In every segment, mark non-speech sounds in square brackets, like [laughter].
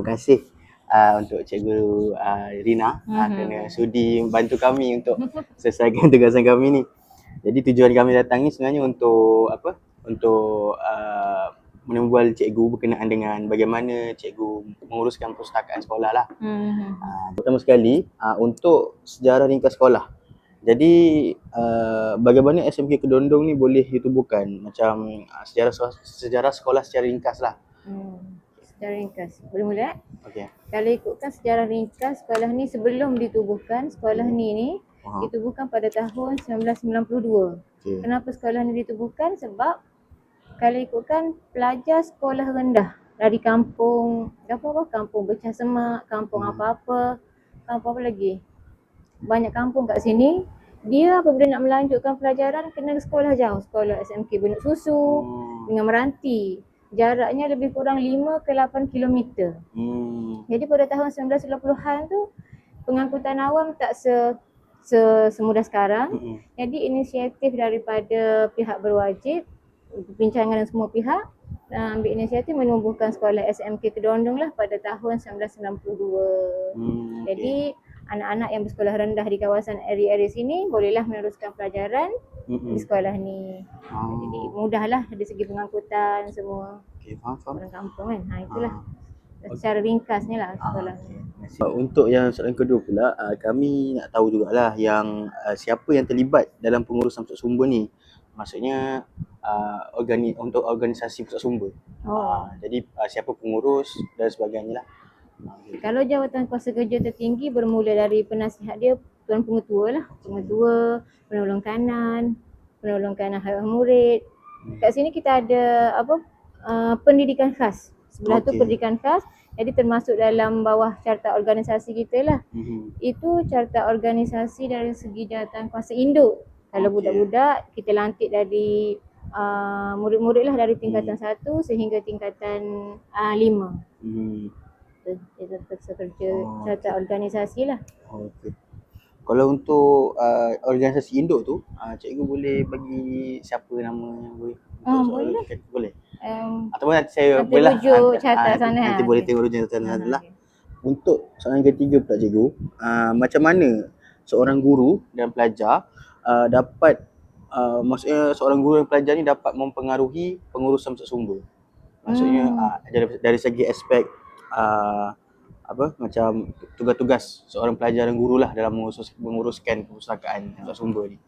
Terima kasih uh, untuk Cikgu uh, Rina uh, Mhm. kerana sudi bantu kami untuk [laughs] selesaikan [laughs] tugasan kami ni. Jadi tujuan kami datang ni sebenarnya untuk apa? Untuk uh, menembual cikgu berkenaan dengan bagaimana cikgu menguruskan perpustakaan sekolah lah. Hmm. Uh, pertama sekali uh, untuk sejarah ringkas sekolah. Jadi uh, bagaimana SMK Kedondong ni boleh ditubuhkan macam uh, sejarah sejarah sekolah secara ringkas lah. Hmm. Sejarah ringkas. Boleh mula tak? Okey. Kalau ikutkan sejarah ringkas sekolah ni sebelum ditubuhkan, sekolah ni ni Faham. ditubuhkan pada tahun 1992. Okey. Kenapa sekolah ni ditubuhkan? Sebab kalau ikutkan pelajar sekolah rendah dari kampung apa apa kampung Becah Semak, kampung Hmm. apa-apa, kampung apa lagi? Banyak kampung kat sini. Dia apabila nak melanjutkan pelajaran kena ke sekolah jauh, sekolah SMK Benut Susu Hmm. dengan Meranti. Jaraknya lebih kurang 5 ke 8 kilometer. Hmm. Jadi pada tahun 1990-an tu pengangkutan awam tak se, se semudah sekarang. Hmm. Jadi inisiatif daripada pihak berwajib, perbincangan dengan semua pihak ambil inisiatif menumbuhkan sekolah SMK Kedondong lah pada tahun 1992. Hmm. Jadi anak-anak yang bersekolah rendah di kawasan area-area sini bolehlah meneruskan pelajaran Hmm. di sekolah ni. Oh. Jadi mudahlah dari segi pengangkutan semua Okey, faham faham. orang kampung kan. Ha itulah Ah. secara ringkasnya lah Ah, sekolah okey. ni. Terima kasih. Untuk yang soalan kedua pula, uh, kami nak tahu jugalah yang uh, siapa yang terlibat dalam pengurusan pusat sumber ni. Maksudnya organi untuk organisasi pusat sumber. Oh. Jadi siapa pengurus dan sebagainya lah. Ah. Kalau jawatan kuasa kerja tertinggi bermula dari penasihat dia Tuan Pengetua lah. Pengetua, penolong kanan, penolong kanan haiwan murid. Kat sini kita ada apa uh, pendidikan khas. Sebelah tu Okey. pendidikan khas. Jadi termasuk dalam bawah carta organisasi kita lah. Mhm. Itu carta organisasi dari segi jawatan kuasa induk. Kalau Okey. budak-budak kita lantik dari uh, murid-murid lah dari tingkatan Hmm. satu sehingga tingkatan uh, lima. Mhm. Itu itu kerja Oh, carta organisasi lah. Okey. Kalau untuk uh, organisasi induk tu, uh, cikgu boleh bagi siapa nama yang boleh? Untuk soalan boleh. Um, Ataupun nanti saya Nanti boleh lah. rujuk Ah, carta nanti- sana, Nanti ah, boleh tengok rujuk carta sana lah. okay. Untuk soalan ketiga pula cikgu, uh, macam mana seorang guru dan pelajar uh, dapat uh, maksudnya seorang guru dan pelajar ni dapat mempengaruhi pengurusan sumber. Maksudnya Hmm. uh, dari, dari segi aspek uh, apa macam tugas-tugas seorang pelajar dan guru lah dalam mengurus, menguruskan perpustakaan pusat sumber ni.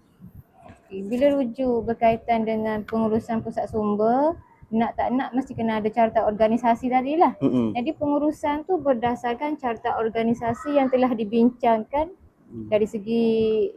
Okay. Bila rujuk berkaitan dengan pengurusan pusat sumber, nak tak nak mesti kena ada carta organisasi tadi lah. Mm-mm. Jadi pengurusan tu berdasarkan carta organisasi yang telah dibincangkan Hmm. dari segi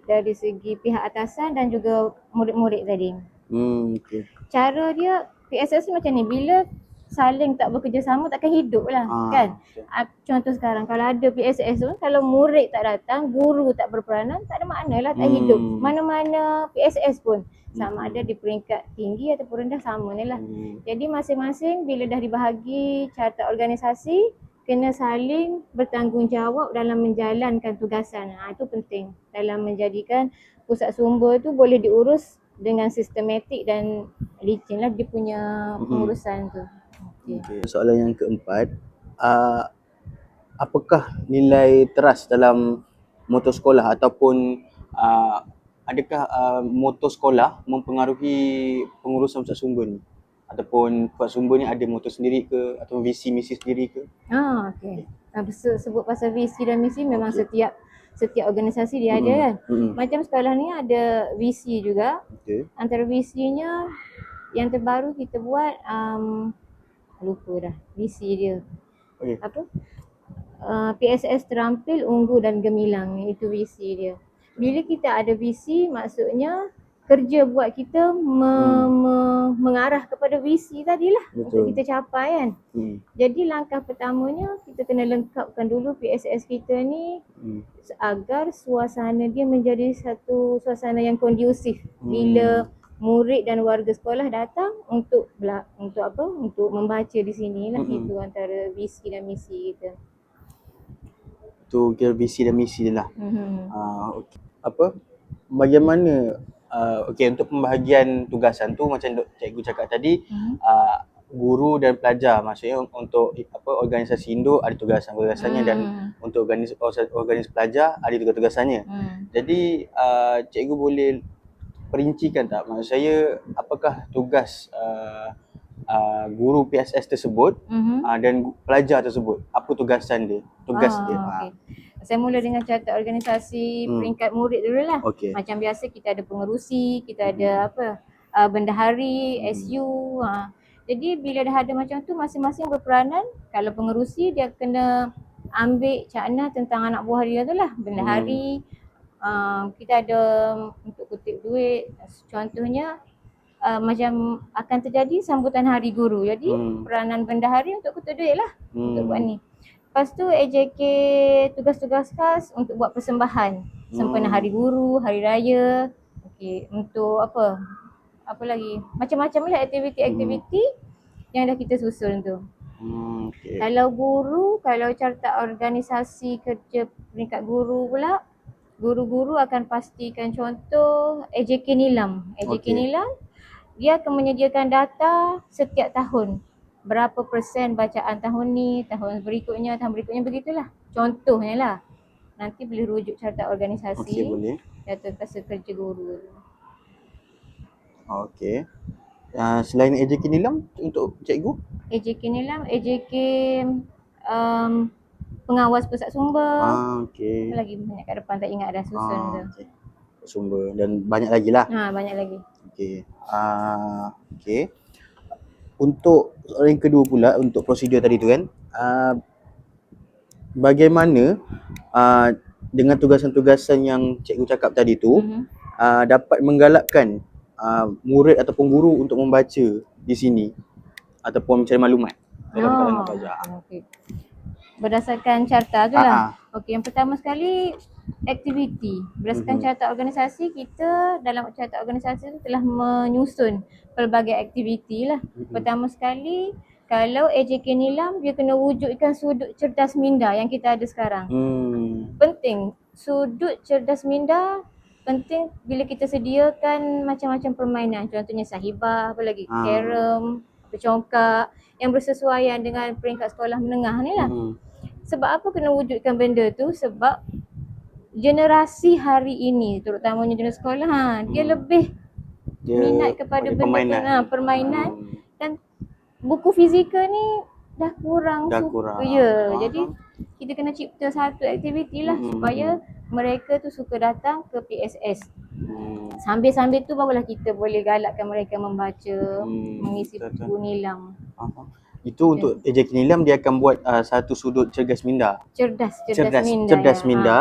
dari segi pihak atasan dan juga murid-murid tadi. Hmm, okey. Cara dia PSS macam ni, bila saling tak bekerjasama takkan hidup lah Ah, kan. Ah, Contoh sekarang kalau ada PSS tu kalau murid tak datang, guru tak berperanan, tak ada makna lah tak Hmm. hidup. Mana-mana PSS pun sama Hmm. ada di peringkat tinggi ataupun rendah sama ni lah. Hmm. Jadi masing-masing bila dah dibahagi carta organisasi kena saling bertanggungjawab dalam menjalankan tugasan. Ha, itu penting dalam menjadikan pusat sumber tu boleh diurus dengan sistematik dan licin lah dia punya Mm-mm. pengurusan tu. Okay. Okay. Soalan yang keempat, uh, apakah nilai teras dalam motor sekolah ataupun uh, adakah uh, motor sekolah mempengaruhi pengurusan pusat sumber ni? Ataupun pusat sumber ni ada motor sendiri ke atau visi misi sendiri ke? Ah, okey. Ah, se- sebut pasal visi dan misi memang Okey. setiap setiap organisasi dia ada Mm-mm. kan. Mm-mm. Macam sekolah ni ada visi juga. Okey. Antara visinya yang terbaru kita buat um, lupa dah visi dia. Okey. Apa? Uh, PSS terampil, unggul dan gemilang itu visi dia. Bila kita ada visi maksudnya kerja buat kita me, Hmm. me, mengarah kepada visi tadilah untuk Betul. kita capai kan. Hmm. Jadi langkah pertamanya kita kena lengkapkan dulu PSS kita ni Hmm. agar suasana dia menjadi satu suasana yang kondusif Hmm. bila murid dan warga sekolah datang untuk bela, untuk apa untuk membaca di sini lah Mm-mm. itu antara visi dan misi kita. Tu kira visi dan misi dia lah. Mm-hmm. Uh, okay. Apa? Bagaimana uh, okey untuk pembahagian tugasan tu macam dok cikgu cakap tadi Mm-hmm. uh, guru dan pelajar maksudnya untuk apa organisasi induk ada tugasan-tugasannya dan Hmm. untuk organis organisasi pelajar ada tugas-tugasannya. Hmm. Jadi uh, cikgu boleh perincikan tak maksud saya apakah tugas uh, uh, guru PSS tersebut Mhm. uh, dan pelajar tersebut apa tugasan dia tugas Ah, dia okey. Saya mula dengan carta organisasi Hmm. peringkat murid dulu lah. ha. okey Macam biasa kita ada pengerusi, kita ada apa uh, bendahari, Hmm. SU. Ha. Jadi bila dah ada macam tu masing-masing berperanan. Kalau pengerusi dia kena ambil cakna tentang anak buah dia tu lah. Bendahari, uh, kita ada untuk kutip duit. Contohnya uh, macam akan terjadi sambutan hari guru. Jadi Hmm. peranan bendahari untuk kutip duit lah untuk buat hmm. ni. Lepas tu AJK tugas-tugas khas untuk buat persembahan. Sempena Hmm. hari guru, hari raya. Okey, untuk apa? Apa lagi? Macam-macam lah aktiviti-aktiviti yang dah kita susun tu. Hmm, okey. Kalau guru, kalau carta organisasi kerja peringkat guru pula, guru-guru akan pastikan contoh AJK Nilam. AJK Okey. Nilam dia akan menyediakan data setiap tahun. Berapa persen bacaan tahun ni, tahun berikutnya, tahun berikutnya begitulah. Contohnya lah. Nanti boleh rujuk carta organisasi Okey boleh. data kasa kerja guru. Okey. Uh, selain AJK Nilam untuk cikgu? AJK Nilam, AJK um, pengawas pusat sumber. Ah okey. Lagi banyak kat depan tak ingat dah susun tu. Ah, okey. Sumber dan banyak lagi lah. Ha banyak lagi. Okey. Ah okey. Untuk yang kedua pula untuk prosedur tadi tu kan. Uh, bagaimana uh, dengan tugasan-tugasan yang cikgu cakap tadi tu Mhm. uh, dapat menggalakkan uh, murid ataupun guru untuk membaca di sini ataupun mencari maklumat dalam Oh, kalangan pelajar. Okey. Berdasarkan carta tu Ah, lah. ah. Okey, yang pertama sekali aktiviti. Berdasarkan Mhm. carta organisasi kita dalam carta organisasi tu telah menyusun pelbagai aktiviti lah. Mhm. Pertama sekali kalau AJK Nilam dia kena wujudkan sudut cerdas minda yang kita ada sekarang. Hmm. Penting sudut cerdas minda penting bila kita sediakan macam-macam permainan contohnya sahibah apa lagi Ah. carom bercongkak yang bersesuaian dengan peringkat sekolah menengah ni lah. Hmm. Sebab apa kena wujudkan benda tu? Sebab generasi hari ini terutamanya generasi sekolah ha, dia Hmm. lebih Dia minat kepada benda permainan. tu, ha, permainan Hmm. dan buku fizikal ni dah kurang Dah suka. kurang. Ya, Faham. jadi kita kena cipta satu aktiviti lah Hmm. supaya mereka tu suka datang ke PSS. Hmm. Sambil-sambil tu barulah kita boleh galakkan mereka membaca, Hmm, mengisi betul, buku nilam. Itu untuk AJK Nilam dia akan buat uh, satu sudut cergas minda. Cerdas, cerdas, cerdas minda. cerdas ya. minda.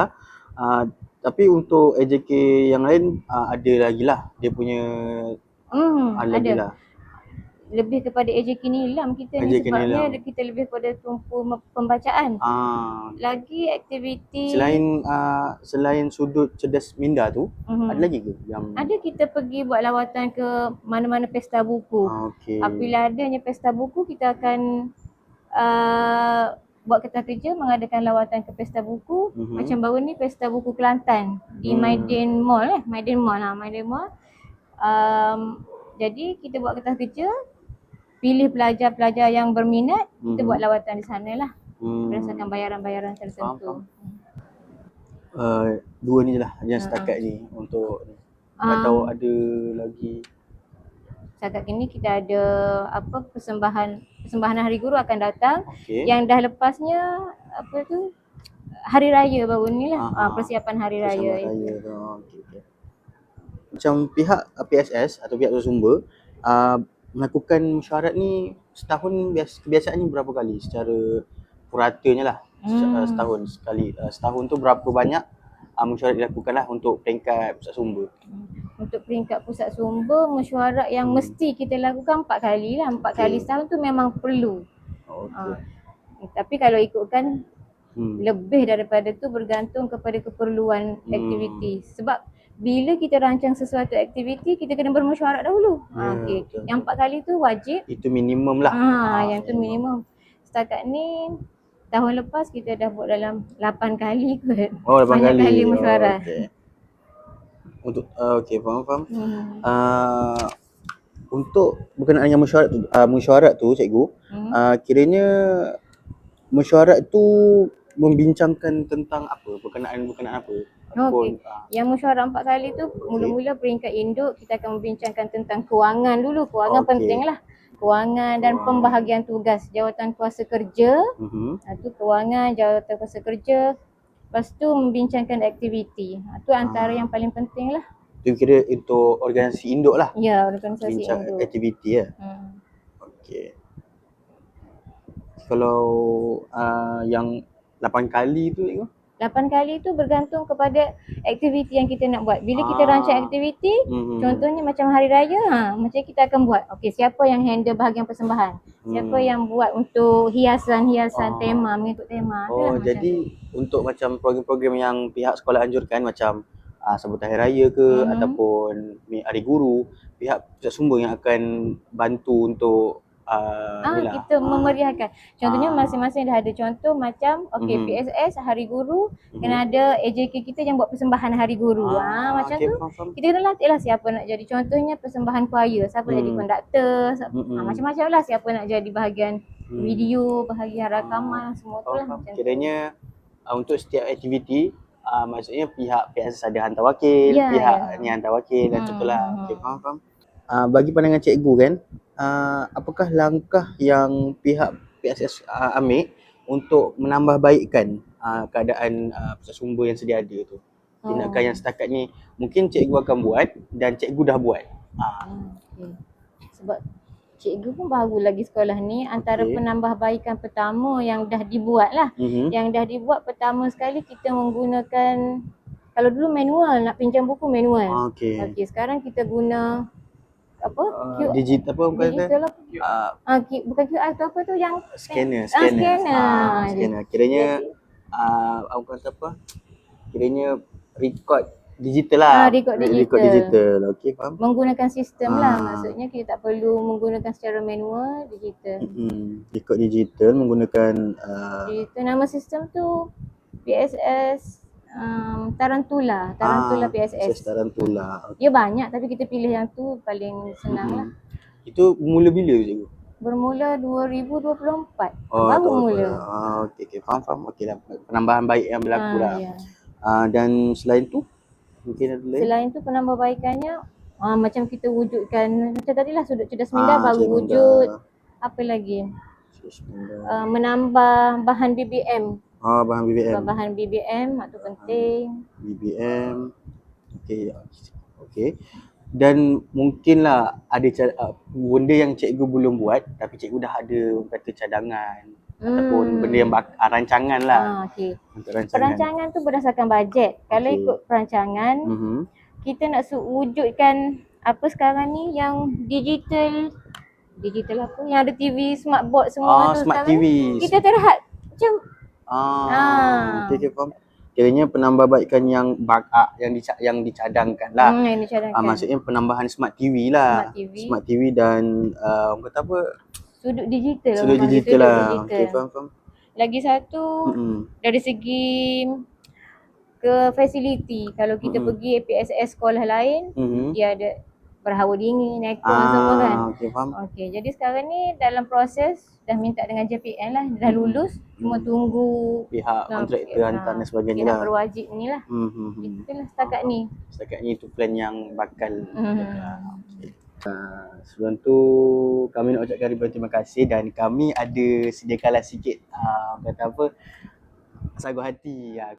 Uh, tapi untuk AJK yang lain uh, ada lagi lah dia punya Ha. Hmm, ada lagi ada. lah. Lebih kepada AJK Nilam kita ni sebabnya Nilam. kita lebih pada tumpu pembacaan. Ah, Lagi aktiviti selain uh, selain sudut cerdas minda tu Mhm. ada lagi ke yang Ada kita pergi buat lawatan ke mana-mana pesta buku. Ah, okey. Apabila adanya pesta buku kita akan uh, buat kertas kerja mengadakan lawatan ke pesta buku. Mhm. Macam baru ni pesta buku Kelantan di Hmm. Maiden Mall eh, Maiden Mall lah, Maiden Mall. Um, jadi kita buat kertas kerja pilih pelajar-pelajar yang berminat, kita Mhm. buat lawatan di sana lah Hmm. berdasarkan bayaran-bayaran Faham, tertentu. Uh, dua ni lah yang Ha, setakat ni untuk ni. Tak Um, tahu ada lagi. Setakat kini kita ada apa persembahan persembahan hari guru akan datang. Okey. Yang dah lepasnya apa tu hari raya baru ni lah Aha. uh, persiapan hari raya. raya tu. Okey okey. Macam pihak PSS atau pihak bersumber uh, melakukan mesyuarat ni setahun bias, kebiasaannya berapa kali secara puratanya lah hmm. Hmm. setahun sekali uh, setahun tu berapa banyak uh, mesyuarat dilakukan lah untuk peringkat pusat sumber Untuk peringkat pusat sumber mesyuarat yang Hmm. mesti kita lakukan empat kali lah. Empat Okey. kali setahun tu memang perlu. oh, Ah. okey Tapi kalau ikutkan hmm. lebih daripada tu bergantung kepada keperluan Hmm. aktiviti. Sebab bila kita rancang sesuatu aktiviti kita kena bermesyuarat dahulu. Ha, okey. Yang empat kali tu wajib. itu minimum lah Ah, Ah, yang tu minimum. Setakat ni tahun lepas kita dah buat dalam 8 kali kot. oh lapan banyak kali, kali mesyuarat. oh, okey untuk uh, okey faham faham Hmm. uh, untuk berkenaan dengan mesyuarat tu, uh, mesyuarat tu cikgu, Hmm. uh, kiranya mesyuarat tu membincangkan tentang apa? Berkenaan berkenaan apa? Ah, Yang mesyuarat empat kali tu mula-mula peringkat induk kita akan membincangkan tentang kewangan dulu. Kewangan Okey. penting lah. Kewangan dan Kewangan. pembahagian tugas jawatan kuasa kerja. mhm. Ha, tu kewangan, jawatan kuasa kerja. Lepas tu membincangkan aktiviti. Ha, tu antara Ah. yang paling penting lah. Tu kira untuk organisasi induk lah. Ya, organisasi Bincang induk. aktiviti ya. Hmm. Okey. Kalau uh, yang 8 kali tu cikgu? 8 kali tu bergantung kepada aktiviti yang kita nak buat. Bila kita Ah. rancang aktiviti, Mhm. contohnya macam hari raya, ha, macam kita akan buat. Okey, siapa yang handle bahagian persembahan? Siapa Hmm. yang buat untuk hiasan-hiasan Ah. tema, mengikut tema. Oh, Itulah macam jadi untuk macam program-program yang pihak sekolah anjurkan macam uh, sambutan hari raya ke Mhm. ataupun hari guru, pihak pusat sumber yang akan bantu untuk uh, Ah, lah. kita memeriahkan. Contohnya Ah. masing-masing dah ada contoh macam okey Mhm. PSS hari guru Mhm. kena ada AJK kita yang buat persembahan hari guru. Ah, macam okey, tu faham, kita kena latih lah siapa nak jadi contohnya persembahan choir, siapa Hmm. jadi konduktor, siapa, Mm-mm. ah, macam-macam lah siapa nak jadi bahagian Hmm. video, bahagian rakaman semua tu lah macam tu. Kiranya uh, untuk setiap aktiviti uh, maksudnya pihak PSS ada hantar wakil, Ya, pihak ya. ni hantar wakil dan Hmm, contohlah. hmm, Okey, hmm. faham, faham. Uh, bagi pandangan cikgu kan, uh, apakah langkah yang pihak PSS uh, ambil untuk menambah baikkan uh, keadaan uh, pusat sumber yang sedia ada tu? Tindakan Oh. yang setakat ni mungkin cikgu akan buat dan cikgu dah buat. Uh, okey. Sebab cikgu pun baru lagi sekolah ni antara Okey. penambahbaikan pertama yang dah dibuat lah. mhm. Yang dah dibuat pertama sekali kita menggunakan kalau dulu manual nak pinjam buku manual. Ah, Okey. Okey, sekarang kita guna apa? Uh, Q- digit apa bukan kata? digital apa? Uh, Ah, Q- bukan QR tu apa tu yang scanner, Ah, scanner. scanner. Ah, scanner. Kiranya uh, apa kata apa? Kiranya record digital lah. Ah, record Record digital. digital. Okey, faham? menggunakan sistem lah. Ah. Maksudnya kita tak perlu menggunakan secara manual, digital. Hmm, record digital menggunakan uh, Digital nama sistem tu PSS um, Tarantula, Tarantula ah, PSS. Tarantula. Dia banyak tapi kita pilih yang tu paling senang lah. Hmm. Itu mula bila cikgu? Bermula 2024. Oh, Baru mula. Ah, okey okey faham faham. Okey lah. Penambahan baik yang berlaku Ah, lah. ya. Ah, dan selain tu mungkin ada lain? Selain tu penambahbaikannya ah, macam kita wujudkan macam tadi lah sudut cerdas minda Ah, baru wujud. Minda. Apa lagi? Uh, menambah bahan BBM. Ah, bahan BBM. Bahan BBM itu penting. BBM. Okey. Okey. Dan mungkinlah ada uh, benda yang cikgu belum buat tapi cikgu dah ada kata cadangan ataupun benda yang bak- ah, rancangan lah Ah, okey. untuk rancangan. Perancangan tu berdasarkan bajet. Kalau Okey. ikut perancangan, Mhm. kita nak wujudkan apa sekarang ni yang digital digital apa yang ada TV smart board semua Ah, tu smart sekarang TV. kita terhad macam Ah, Ah. okey okey faham. Kiranya penambahbaikan yang bak yang dica- yang dicadangkan lah. hmm, yang dicadangkan. Ah, maksudnya penambahan smart TV lah. Smart TV. Smart TV dan uh, orang kata apa? sudut digital. Sudut panggil, digital lah. digital. Okey faham faham. Lagi satu Mm-mm. dari segi ke facility kalau kita Mm-mm. pergi PSS sekolah lain Mhm. dia ada berhawa dingin, aircon semua kan. Ah, okey faham. Okey, jadi sekarang ni dalam proses dah minta dengan JPN lah, dah Hmm. lulus, cuma Hmm. tunggu Pihak Ah, kontraktor hantar ah. dan sebagainya pihak lah. berwajib ni lah. Hmm, hmm, hmm. Itulah setakat ni. Setakat ni itu plan yang bakal Hmm. Uh, sebelum tu kami nak ucapkan ribuan terima kasih dan kami ada sediakanlah sikit uh, kata apa sagu hati. Uh,